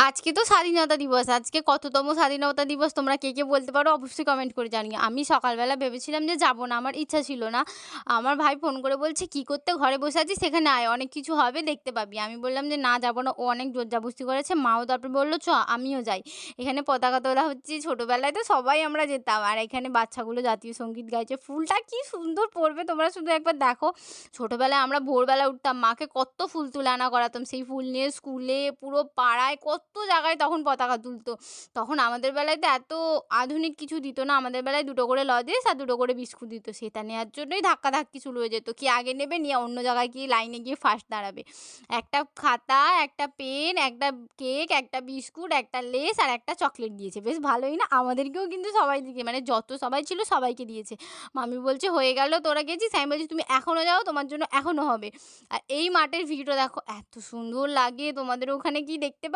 আজকে তো স্বাধীনতা দিবস। আজকে কততম স্বাধীনতা দিবস তোমরা কে, কে বলতে পারো অবশ্যই কমেন্ট করে জানিও। আমি সকালবেলা ভেবেছিলাম যে যাব না, আমার ইচ্ছা ছিল না। আমার ভাই ফোন করে বলছে, "কি করতে ঘরে বসে আছিস? সেখানে আয়, অনেক কিছু হবে দেখতে পাবি।" আমি বললাম যে, "না যাব না।" ও অনেক জোর-জবরদস্তি করেছে। মাও তারপর বলল "চ আমিও যাই।" এখানে পতাকা তোলা হচ্ছে। ছোটোবেলায় তো সবাই আমরা যেতাম। আর এখানে বাচ্চাগুলো জাতীয় সংগীত গাইছে। ফুলটা কি সুন্দর পড়বে তোমরা শুধু একবার দেখো। ছোটোবেলায় আমরা ভোরবেলা উঠতাম, মাকে কত ফুল তুলে আনা করাতাম। সেই ফুল নিয়ে স্কুলে পুরো পাড়ায় কত জায়গায় তখন পতাকা তুলতো। তখন আমাদের বেলায় তো এত আধুনিক কিছু দিত না। আমাদের বেলায় দুটো করে লজেস আর দুটো করে বিস্কুট দিত। সেটা নেওয়ার জন্যই ধাক্কাধাক্কি শুরু হয়ে যেত। কি আগে নেবে নিয়ে অন্য জায়গায় গিয়ে লাইনে গিয়ে ফার্স্ট দাঁড়াবে। একটা খাতা, একটা পেন, একটা কেক, একটা বিস্কুট, একটা লেস আর একটা চকলেট দিয়েছে। বেশ ভালোই না? আমাদেরকেও কিন্তু সবাই দিকে মানে যত সবাই ছিল সবাইকে দিয়েছে। মামি বলছে, "হয়ে গেল তোরা গেছিস?" আমি বলছি, "তুমি এখনও যাও, তোমার জন্য এখনও হবে।" আর এই মাঠের ভিউটা দেখো এত সুন্দর লাগে। তোমাদের ওখানে কি দেখতে